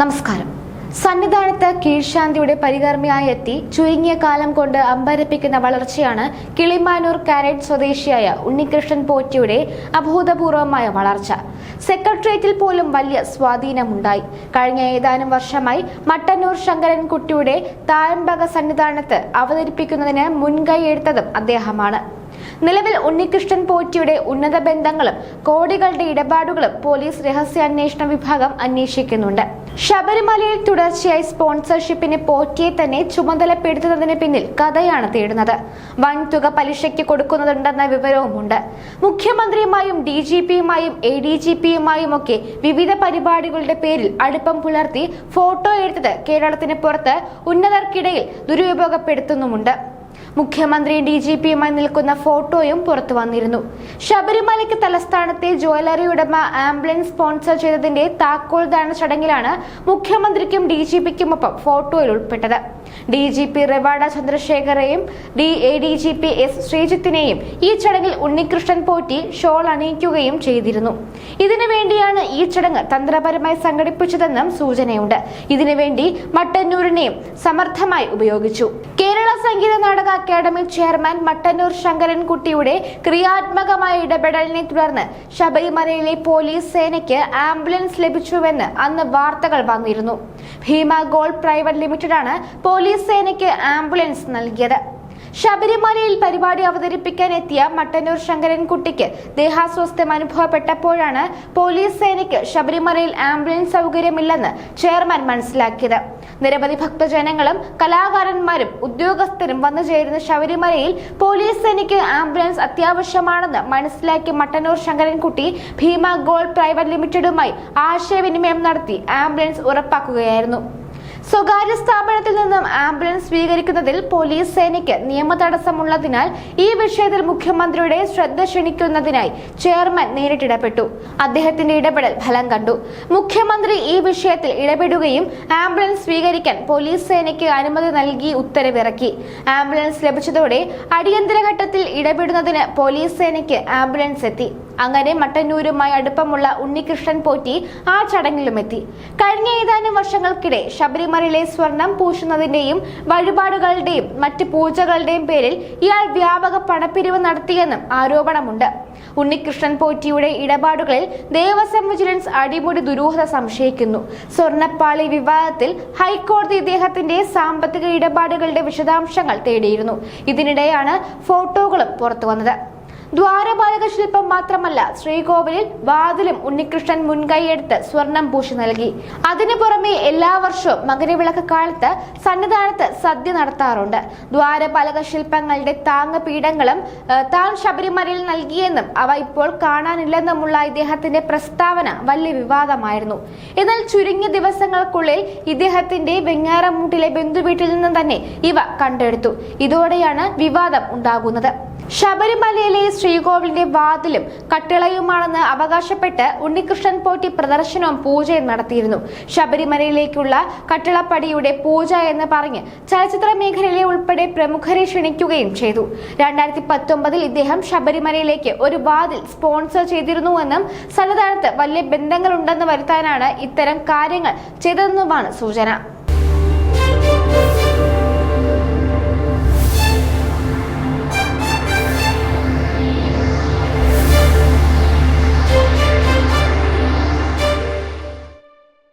നമസ്കാരം. സന്നിധാനത്ത് കീഴ്ശാന്തിയുടെ പരികർമ്മിയായി എത്തി ചുരുങ്ങിയ കാലം കൊണ്ട് അമ്പരപ്പിക്കുന്ന വളർച്ചയാണ് കിളിമാനൂർ കാരറ്റ് സ്വദേശിയായ ഉണ്ണികൃഷ്ണൻ പോറ്റിയുടെ അഭൂതപൂർവമായ വളർച്ച. സെക്രട്ടേറിയറ്റിൽ പോലും വലിയ സ്വാധീനമുണ്ടായി. കഴിഞ്ഞ ഏതാനും വർഷമായി മട്ടന്നൂർ ശങ്കരൻ കുട്ടിയുടെ താഴമ്പക സന്നിധാനത്ത് അവതരിപ്പിക്കുന്നതിന് മുൻകൈ എടുത്തതും അദ്ദേഹമാണ്. നിലവിൽ ഉണ്ണികൃഷ്ണൻ പോറ്റിയുടെ ഉന്നത ബന്ധങ്ങളും കോടികളുടെ ഇടപാടുകളും പോലീസ് രഹസ്യാന്വേഷണ വിഭാഗം അന്വേഷിക്കുന്നുണ്ട്. ശബരിമലയിൽ തുടർച്ചയായി സ്പോൺസർഷിപ്പിന് പോറ്റിയെ തന്നെ ചുമതലപ്പെടുത്തുന്നതിന് പിന്നിൽ കഥയാണ് തേടുന്നത്. വൻതുക പലിശയ്ക്ക് കൊടുക്കുന്നുണ്ടെന്ന വിവരവുമുണ്ട്. മുഖ്യമന്ത്രിയുമായും ഡി ജി പിയുമായും എ ഡി ജി പിയുമായും ഒക്കെ വിവിധ പരിപാടികളുടെ പേരിൽ അടുപ്പം പുലർത്തി ഫോട്ടോ എടുത്തത് കേരളത്തിന് പുറത്ത് ഉന്നതർക്കിടയിൽ ദുരുപയോഗപ്പെടുത്തുന്നുമുണ്ട്. മുഖ്യമന്ത്രിയും ഡി ജി പിയുമായി നിൽക്കുന്ന ഫോട്ടോയും പുറത്തു വന്നിരുന്നു. ശബരിമലയ്ക്ക് തലസ്ഥാനത്തെ ജ്വല്ലറി ഉടമ ആംബുലൻസ് സ്പോൺസർ ചെയ്തതിന്റെ താക്കോൽദാന ചടങ്ങിലാണ് മുഖ്യമന്ത്രിക്കും ഡി ജി പിക്കുമൊപ്പം ഫോട്ടോയിൽ ഉൾപ്പെട്ടത്. D G P റെവാഡ ചന്ദ്രശേഖരെയും D A D G P S ശ്രീജിത്തിനെയും ഈ ചടങ്ങിൽ ഉണ്ണികൃഷ്ണൻ പോറ്റി ഷോൾ അണിയിക്കുകയും ചെയ്തിരുന്നു. ഇതിനു വേണ്ടിയാണ് ഈ ചടങ്ങ് തന്ത്രപരമായി സംഘടിപ്പിച്ചതെന്നും സൂചനയുണ്ട്. ഇതിനുവേണ്ടി മട്ടന്നൂരിനെയും സമർത്ഥമായി ഉപയോഗിച്ചു. കേരള സംഗീത നാടക അക്കാദമി ചെയർമാൻ മട്ടന്നൂർ ശങ്കരൻകുട്ടിയുടെ ക്രിയാത്മകമായ ഇടപെടലിനെ തുടർന്ന് ശബരിമലയിലെ പോലീസ് സേനയ്ക്ക് ആംബുലൻസ് ലഭിച്ചുവെന്ന് അന്ന് വാർത്തകൾ വന്നിരുന്നു. ഭീമ ഗോൾഡ് പ്രൈവറ്റ് ലിമിറ്റഡാണ് പോലീസ് സേനയ്ക്ക് ആംബുലൻസ് നൽകിയത്. ശബരിമലയിൽ പരിപാടി അവതരിപ്പിക്കാൻ എത്തിയ മട്ടന്നൂർ ശങ്കരൻകുട്ടിക്ക് ദേഹാസ്വാസ്ഥ്യം അനുഭവപ്പെട്ടപ്പോഴാണ് പോലീസ് സേനയ്ക്ക് ശബരിമലയിൽ ആംബുലൻസ് സൗകര്യമില്ലെന്ന് ചെയർമാൻ മനസ്സിലാക്കിയത്. നിരവധി ഭക്തജനങ്ങളും കലാകാരന്മാരും ഉദ്യോഗസ്ഥരും വന്നു ചേരുന്ന ശബരിമലയിൽ പോലീസ് സേനയ്ക്ക് ആംബുലൻസ് അത്യാവശ്യമാണെന്ന് മനസ്സിലാക്കി മട്ടന്നൂർ ശങ്കരൻകുട്ടി ഭീമ ഗോൾഡ് പ്രൈവറ്റ് ലിമിറ്റഡുമായി ആശയവിനിമയം നടത്തി ആംബുലൻസ് ഉറപ്പാക്കുകയായിരുന്നു. സ്വകാര്യ സ്ഥാപനത്തിൽ നിന്നും ആംബുലൻസ് സ്വീകരിക്കുന്നതിൽ പോലീസ് സേനയ്ക്ക് നിയമ തടസ്സമുള്ളതിനാൽ ഈ വിഷയത്തിൽ മുഖ്യമന്ത്രിയുടെ ശ്രദ്ധ ക്ഷണിക്കുന്നതിനായി ചെയർമാൻ നേരിട്ടിടപെട്ടു അദ്ദേഹത്തിന്റെ ഇടപെടൽ ഫലം കണ്ടു. മുഖ്യമന്ത്രി ഈ വിഷയത്തിൽ ഇടപെടുകയും ആംബുലൻസ് സ്വീകരിക്കാൻ പോലീസ് സേനയ്ക്ക് അനുമതി നൽകി ഉത്തരവിറക്കി. ആംബുലൻസ് ലഭിച്ചതോടെ അടിയന്തര ഘട്ടത്തിൽ ഇടപെടുന്നതിന് പോലീസ് സേനയ്ക്ക് ആംബുലൻസ് എത്തി. അങ്ങനെ മട്ടന്നൂരുമായി അടുപ്പമുള്ള ഉണ്ണികൃഷ്ണൻ പോറ്റി ആ ചടങ്ങിലുമെത്തി കഴിഞ്ഞ ഏതാനും വർഷങ്ങൾക്കിടെ ശബരിമലയിലെ സ്വർണം പൂശുന്നതിന്റെയും വഴിപാടുകളുടെയും മറ്റ് പൂജകളുടെയും പേരിൽ ഇയാൾ വ്യാപക പണപ്പിരിവ് നടത്തിയെന്നും ആരോപണമുണ്ട്. ഉണ്ണികൃഷ്ണൻ പോറ്റിയുടെ ഇടപാടുകളിൽ ദേവസ്വം വിജിലൻസ് അടിമുടി ദുരൂഹത സംശയിക്കുന്നു. സ്വർണപ്പാളി വിവാദത്തിൽ ഹൈക്കോടതി ഇദ്ദേഹത്തിന്റെ സാമ്പത്തിക ഇടപാടുകളുടെ വിശദാംശങ്ങൾ തേടിയിരുന്നു. ഇതിനിടെയാണ് ഫോട്ടോകളും പുറത്തുവന്നത്. ദ്വാരപാലക ശില്പം മാത്രമല്ല ശ്രീകോവിലിൽ വാതിലും ഉണ്ണികൃഷ്ണൻ മുൻകൈയെടുത്ത് സ്വർണം പൂശി നൽകി. അതിനു പുറമെ എല്ലാ വർഷവും മകരവിളക്ക് കാലത്ത് സന്നിധാനത്ത് സദ്യ നടത്താറുണ്ട്. ദ്വാരപാലക ശില്പങ്ങളുടെ താങ്ങ് പീഠങ്ങളും താൻ ശബരിമലയിൽ നൽകിയെന്നും അവ ഇപ്പോൾ കാണാനില്ലെന്നുമുള്ള ഇദ്ദേഹത്തിന്റെ പ്രസ്താവന വലിയ വിവാദമായിരുന്നു. എന്നാൽ ചുരുങ്ങിയ ദിവസങ്ങൾക്കുള്ളിൽ ഇദ്ദേഹത്തിന്റെ വെങ്ങാറമൂട്ടിലെ ബന്ധുവീട്ടിൽ നിന്ന് തന്നെ ഇവ കണ്ടെടുത്തു. ഇതോടെയാണ് വിവാദം ഉണ്ടാകുന്നത്. ശബരിമലയിലെ ശ്രീകോവിലിന്റെ വാതിലും കട്ടിളയുമാണെന്ന് അവകാശപ്പെട്ട് ഉണ്ണികൃഷ്ണൻ പോറ്റി പ്രദർശനവും പൂജയും നടത്തിയിരുന്നു. ശബരിമലയിലേക്കുള്ള കട്ടിളപ്പടിയുടെ പൂജ എന്ന് പറഞ്ഞ് ചലച്ചിത്ര മേഖലയിലെ ഉൾപ്പെടെ പ്രമുഖരെ ക്ഷണിക്കുകയും ചെയ്തു. രണ്ടായിരത്തി പത്തൊമ്പതിൽ ഇദ്ദേഹം ശബരിമലയിലേക്ക് ഒരു വാതിൽ സ്പോൺസർ ചെയ്തിരുന്നുവെന്നും സന്നിധാനത്ത് വലിയ ബന്ധങ്ങളുണ്ടെന്ന് വരുത്താനാണ് ഇത്തരം കാര്യങ്ങൾ ചെയ്തതെന്നുമാണ് സൂചന.